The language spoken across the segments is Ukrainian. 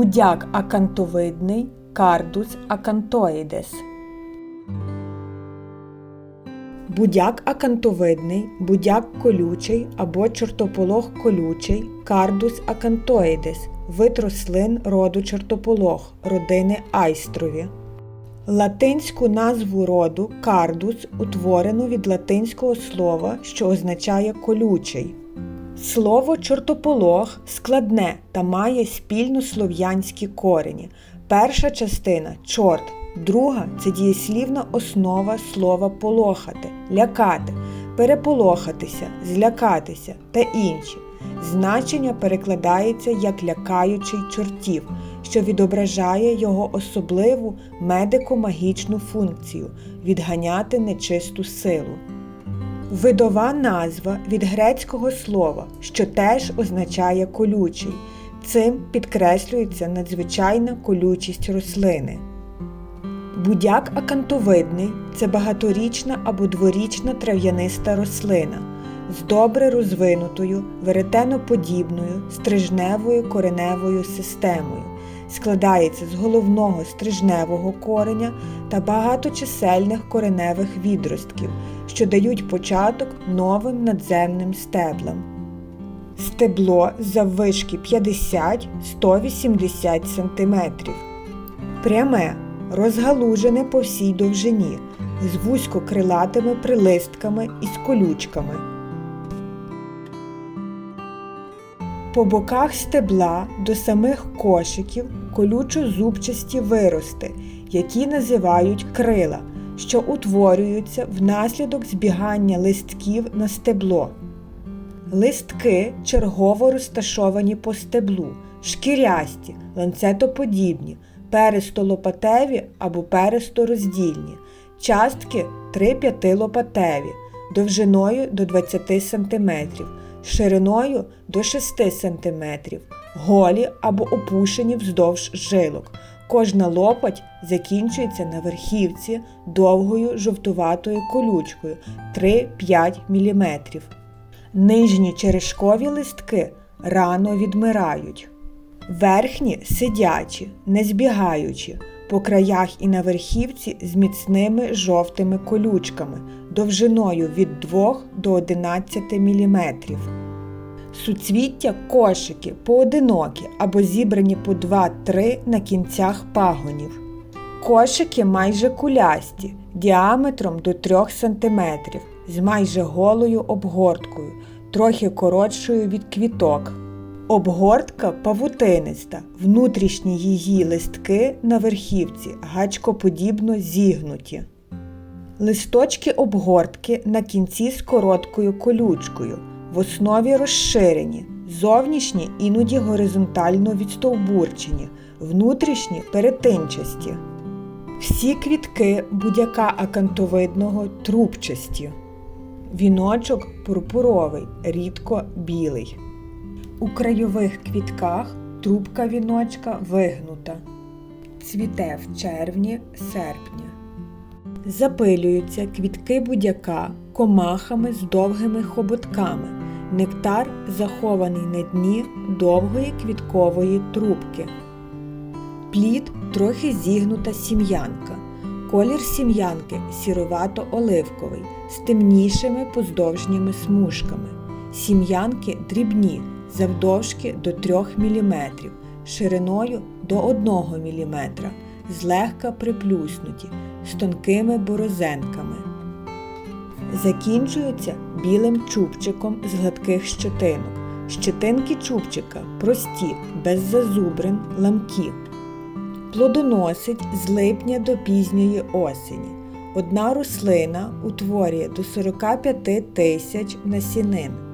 Будяк акантовидний кардус акантоїдес. Будяк акантовидний, будяк колючий або чортополох колючий кардус акантоїдес вид рослин роду чортополох родини айстрові. Латинську назву роду кардус утворено від латинського слова, що означає колючий. Слово чортополох складне та має спільно слов'янські корені. Перша частина чорт, друга це дієслівна основа слова полохати, лякати, переполохатися, злякатися та інші. Значення перекладається як лякаючий чортів, що відображає його особливу медико-магічну функцію відганяти нечисту силу. Видова назва від грецького слова, що теж означає колючий. Цим підкреслюється надзвичайна колючість рослини. Будяк акантовидний це багаторічна або дворічна трав'яниста рослина з добре розвинутою веретеноподібною стрижневою кореневою системою. Складається з головного стрижневого кореня та багаточисельних кореневих відростків, що дають початок новим надземним стеблам. Стебло заввишки 50-180 см. Пряме, розгалужене по всій довжині, з вузькокрилатими прилистками і з колючками. По боках стебла до самих кошиків колючо-зубчасті вирости, які називають крила, що утворюються внаслідок збігання листків на стебло. Листки чергово розташовані по стеблу, шкірясті, ланцетоподібні, перистолопатеві або перистороздільні, частки 3-5 лопатеві, довжиною до 20 см, шириною до 6 см, голі або опушені вздовж жилок. Кожна лопать закінчується на верхівці довгою жовтуватою колючкою 3-5 мм. Нижні черешкові листки рано відмирають. Верхні сидячі, не збігаючі, по краях і на верхівці з міцними жовтими колючками довжиною від 2 до 11 мм. Суцвіття кошики поодинокі або зібрані по 2-3 на кінцях пагонів. Кошики майже кулясті, діаметром до 3 см, з майже голою обгорткою, трохи коротшою від квіток. Обгортка павутиниста, внутрішні її листки на верхівці гачкоподібно зігнуті. Листочки обгортки на кінці з короткою колючкою, в основі розширені, зовнішні іноді горизонтально відстовбурчені, внутрішні перетинчасті. Всі квітки будяка акантовидного трубчасті. Віночок пурпуровий, рідко білий. У крайових квітках трубка віночка вигнута. Цвіте в червні-серпні. Запилюються квітки будяка комахами з довгими хоботками. Нектар захований на дні довгої квіткової трубки. Плід трохи зігнута сім'янка. Колір сім'янки сіровато-оливковий з темнішими поздовжніми смужками. Сім'янки дрібні, завдовжки до 3 мм, шириною до 1 мм, злегка приплюснуті, з тонкими борозенками. Закінчуються білим чубчиком з гладких щетинок. Щетинки чубчика прості, без зазубрин, ламкі. Плодоносить з липня до пізньої осені. Одна рослина утворює до 45 тисяч насінин.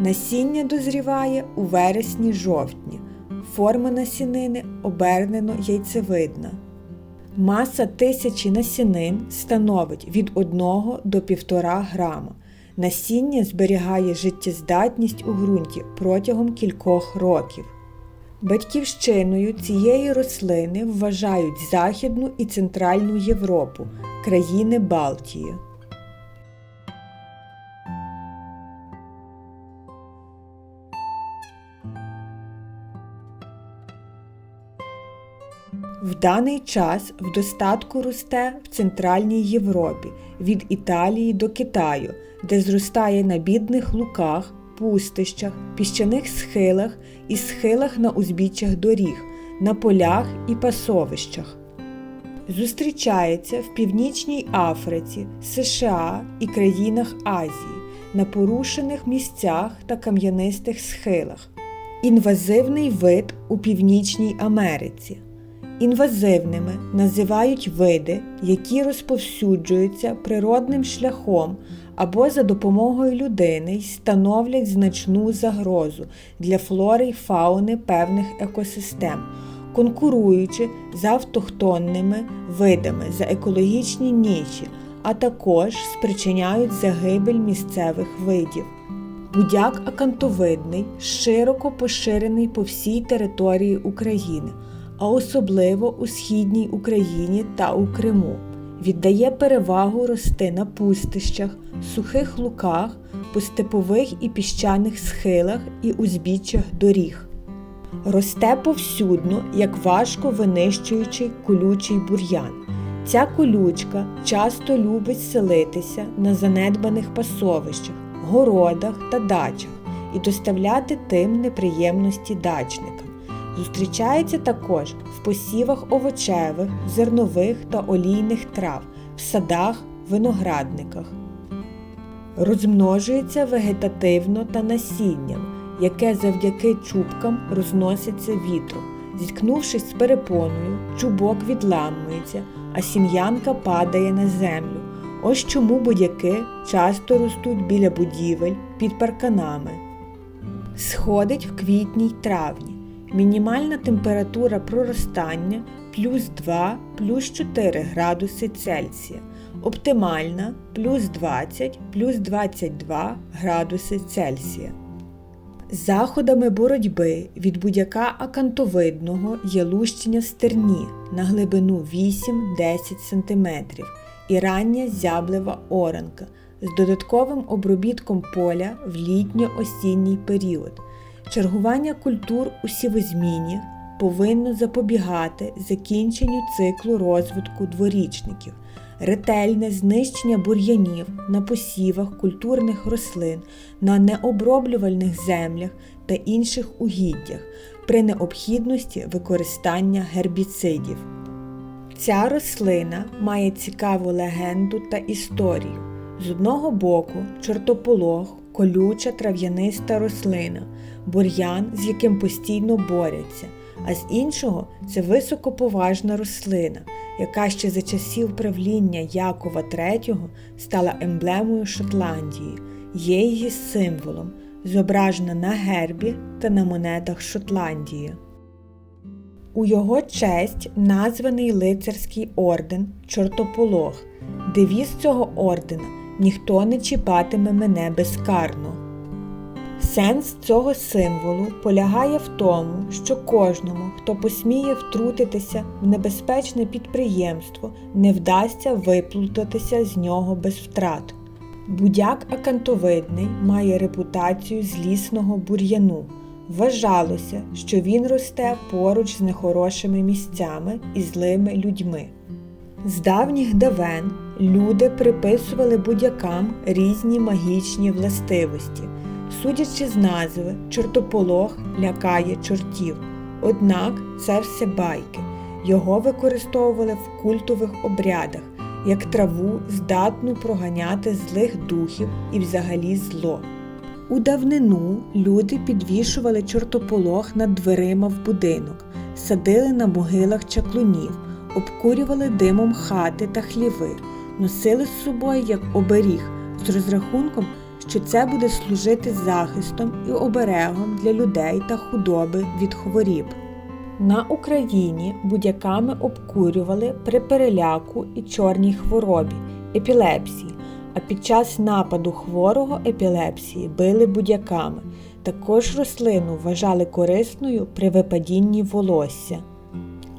Насіння дозріває у вересні-жовтні. Форма насінини обернено яйцевидна. Маса тисячі насінин становить від 1 до 1,5 грама. Насіння зберігає життєздатність у ґрунті протягом кількох років. Батьківщиною цієї рослини вважають Західну і Центральну Європу, країни Балтії. В даний час в достатку росте в Центральній Європі від Італії до Китаю, де зростає на бідних луках, пустищах, піщаних схилах і схилах на узбіччях доріг, на полях і пасовищах. Зустрічається в Північній Африці, США і країнах Азії на порушених місцях та кам'янистих схилах. Інвазивний вид у Північній Америці. Інвазивними називають види, які розповсюджуються природним шляхом або за допомогою людини й становлять значну загрозу для флори й фауни певних екосистем, конкуруючи з автохтонними видами за екологічні ніші, а також спричиняють загибель місцевих видів. Будяк акантовидний широко поширений по всій території України, а особливо у східній Україні та у Криму. Віддає перевагу рости на пустищах, сухих луках, по степових і піщаних схилах і узбіччях доріг. Росте повсюдно, як важко винищуючий колючий бур'ян. Ця колючка часто любить селитися на занедбаних пасовищах, городах та дачах і доставляти тим неприємності дачникам. Зустрічається також в посівах овочевих, зернових та олійних трав, в садах, виноградниках. Розмножується вегетативно та насінням, яке завдяки чубкам розноситься вітром. Зіткнувшись з перепоною, чубок відламується, а сім'янка падає на землю. Ось чому будяки часто ростуть біля будівель під парканами. Сходить в квітні й травні. Мінімальна температура проростання плюс 2 плюс 4 градуси Цельсія. Оптимальна плюс 20 плюс 22 градуси Цельсія. Заходами боротьби від будяка акантовидного є лущення стерні на глибину 8-10 см і рання зяблева оранка з додатковим обробітком поля в літньо-осінній період. Чергування культур у сівозміні повинно запобігати закінченню циклу розвитку дворічників, ретельне знищення бур'янів на посівах культурних рослин, на необроблювальних землях та інших угіддях при необхідності використання гербіцидів. Ця рослина має цікаву легенду та історію. З одного боку, чортополох, колюча трав'яниста рослина, бур'ян, з яким постійно борються, а з іншого це високоповажна рослина, яка ще за часів правління Якова III стала емблемою Шотландії, є її символом, зображена на гербі та на монетах Шотландії. У його честь названий лицарський орден Чортополох, девіз цього ордена ніхто не чіпатиме мене безкарно. Сенс цього символу полягає в тому, що кожному, хто посміє втрутитися в небезпечне підприємство, не вдасться виплутатися з нього без втрат. Будяк акантовидний має репутацію злісного бур'яну. Вважалося, що він росте поруч з нехорошими місцями і злими людьми. З давніх давен люди приписували будякам різні магічні властивості. Судячи з назви, чортополох лякає чортів. Однак це все байки. Його використовували в культових обрядах, як траву здатну проганяти злих духів і взагалі зло. У давнину люди підвішували чортополох над дверима в будинок, садили на могилах чаклунів, обкурювали димом хати та хліви, носили з собою як оберіг з розрахунком, що це буде служити захистом і оберегом для людей та худоби від хворіб. На Україні будяками обкурювали при переляку і чорній хворобі, епілепсії, а під час нападу хворого епілепсії били будяками. Також рослину вважали корисною при випадінні волосся.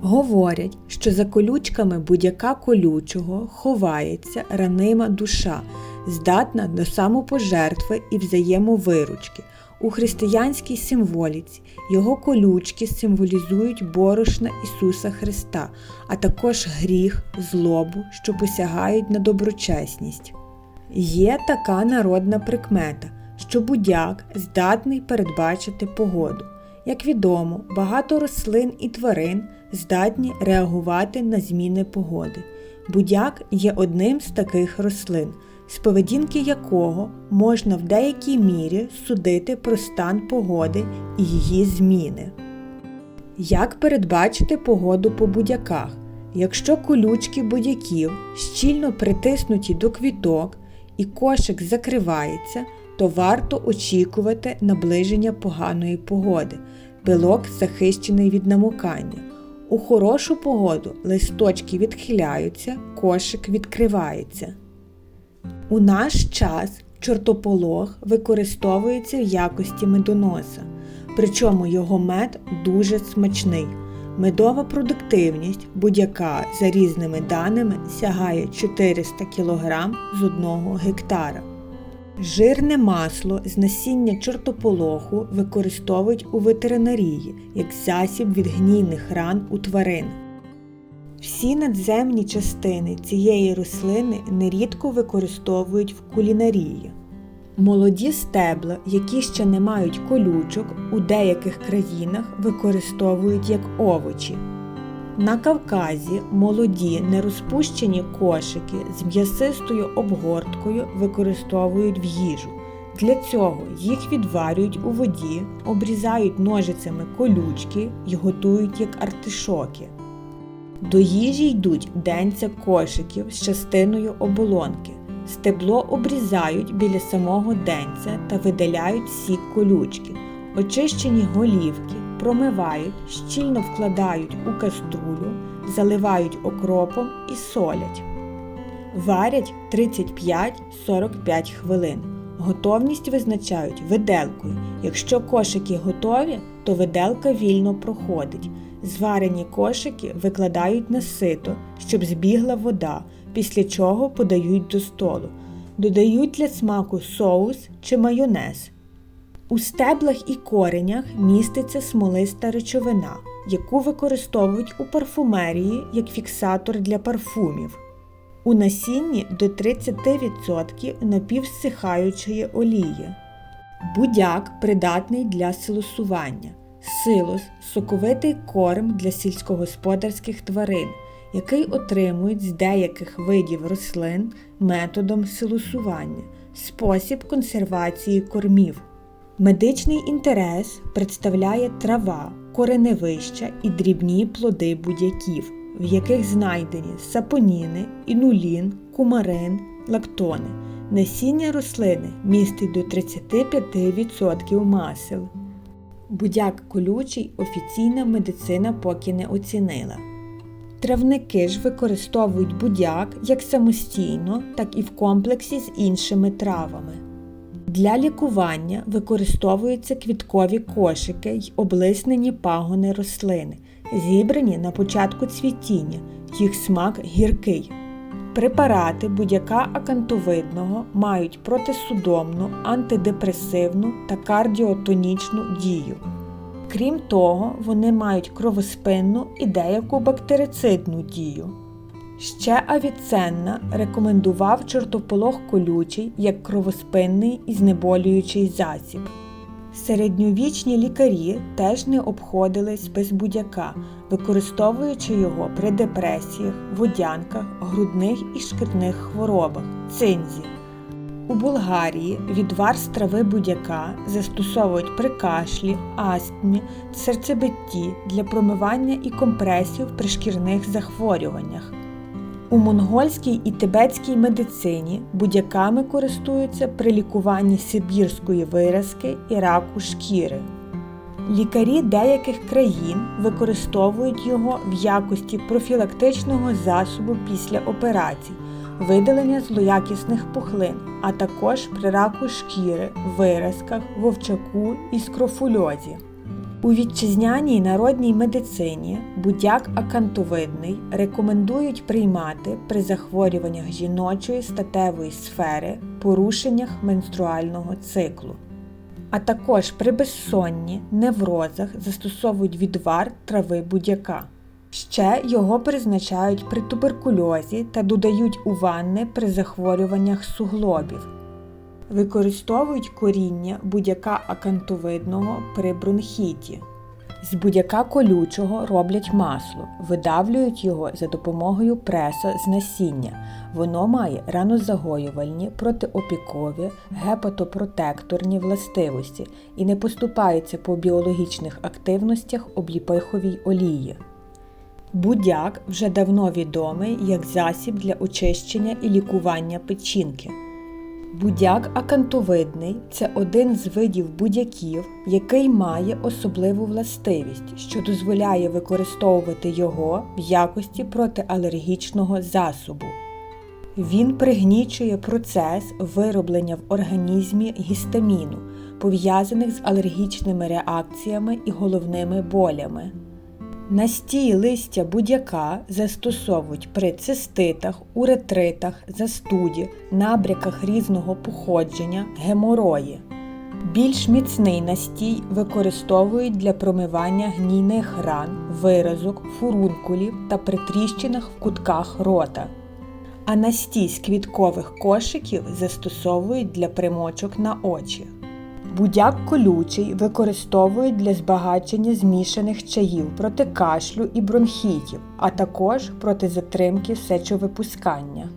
Говорять, що за колючками будяка колючого ховається ранима душа, здатна до самопожертви і взаємовиручки. У християнській символіці його колючки символізують борошна Ісуса Христа, а також гріх, злобу, що посягають на доброчесність. Є така народна прикмета, що будяк здатний передбачити погоду. Як відомо, багато рослин і тварин здатні реагувати на зміни погоди. Будяк є одним з таких рослин, з поведінки якого можна в деякій мірі судити про стан погоди і її зміни. Як передбачити погоду по будяках? Якщо колючки будяків щільно притиснуті до квіток і кошик закривається, то варто очікувати наближення поганої погоди. Пилок захищений від намокання. У хорошу погоду листочки відхиляються, кошик відкривається. У наш час чортополох використовується в якості медоноса, причому його мед дуже смачний. Медова продуктивність будь-яка за різними даними сягає 400 кг з одного гектара. Жирне масло з насіння чортополоху використовують у ветеринарії як засіб від гнійних ран у тварин. Всі надземні частини цієї рослини нерідко використовують в кулінарії. Молоді стебла, які ще не мають колючок, у деяких країнах використовують як овочі. На Кавказі молоді нерозпущені кошики з м'ясистою обгорткою використовують в їжу. Для цього їх відварюють у воді, обрізають ножицями колючки і готують як артишоки. До їжі йдуть денця кошиків з частиною оболонки. Стебло обрізають біля самого денця та видаляють сік колючки. Очищені голівки промивають, щільно вкладають у каструлю, заливають окропом і солять. Варять 35-45 хвилин. Готовність визначають виделкою. Якщо кошики готові, то виделка вільно проходить. Зварені кошики викладають на сито, щоб збігла вода, після чого подають до столу. Додають для смаку соус чи майонез. У стеблах і коренях міститься смолиста речовина, яку використовують у парфумерії як фіксатор для парфумів. У насінні до 30% напівсихаючої олії. Будяк придатний для силосування. Силос соковитий корм для сільськогосподарських тварин, який отримують з деяких видів рослин методом силосування, спосіб консервації кормів. Медичний інтерес представляє трава, кореневища і дрібні плоди будяків, в яких знайдені сапоніни, інулін, кумарин, лактони. Насіння рослини містить до 35% масел. Будяк колючий офіційна медицина поки не оцінила. Травники ж використовують будяк як самостійно, так і в комплексі з іншими травами. Для лікування використовуються квіткові кошики й облиснені пагони рослини, зібрані на початку цвітіння, їх смак гіркий. Препарати будь-яка акантовидного мають протисудомну, антидепресивну та кардіотонічну дію. Крім того, вони мають кровоспинну і деяку бактерицидну дію. Ще Авіценна рекомендував чортополох колючий як кровоспинний і знеболюючий засіб. Середньовічні лікарі теж не обходились без будяка, використовуючи його при депресіях, водянках, грудних і шкірних хворобах, цинзі. У Болгарії відвар з трави будяка застосовують при кашлі, астмі, серцебитті для промивання і компресів при шкірних захворюваннях. У монгольській і тибетській медицині будяками користуються при лікуванні сибірської виразки і раку шкіри. Лікарі деяких країн використовують його в якості профілактичного засобу після операцій, видалення злоякісних пухлин, а також при раку шкіри, виразках, вовчаку і скрофульозі. У вітчизняній народній медицині будяк акантовидний рекомендують приймати при захворюваннях жіночої статевої сфери, порушеннях менструального циклу. А також при безсонні, неврозах застосовують відвар трави будяка. Ще його призначають при туберкульозі та додають у ванни при захворюваннях суглобів. Використовують коріння будяка акантовидного при бронхіті. З будяка колючого роблять масло, видавлюють його за допомогою преса з насіння. Воно має ранозагоювальні, протиопікові, гепатопротекторні властивості і не поступається по біологічних активностях обліпиховій олії. Будяк вже давно відомий як засіб для очищення і лікування печінки. Будяк акантовидний це один з видів будяків, який має особливу властивість, що дозволяє використовувати його в якості протиалергічного засобу. Він пригнічує процес вироблення в організмі гістаміну, пов'язаних з алергічними реакціями і головними болями. Настій листя будяка застосовують при циститах, уретритах, застуді, набряках різного походження, геморої. Більш міцний настій використовують для промивання гнійних ран, виразок, фурункулів та при тріщинах в кутках рота. А настій з квіткових кошиків застосовують для примочок на очі. Будяк колючий використовують для збагачення змішаних чаїв проти кашлю і бронхітів, а також проти затримки сечовипускання.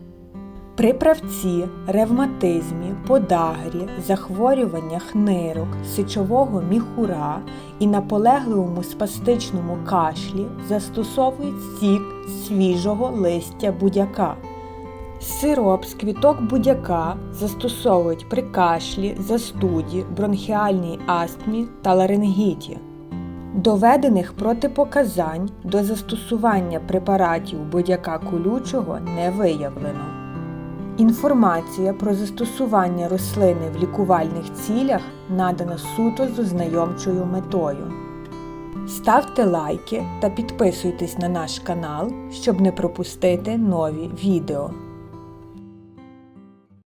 При правці, ревматизмі, подагрі, захворюваннях нирок, сечового міхура і наполегливому спастичному кашлі застосовують сік свіжого листя будяка. Сироп з квіток будяка застосовують при кашлі, застуді, бронхіальній астмі та ларингіті. Доведених протипоказань до застосування препаратів будяка колючого не виявлено. Інформація про застосування рослини в лікувальних цілях надана суто з ознайомчою метою. Ставте лайки та підписуйтесь на наш канал, щоб не пропустити нові відео.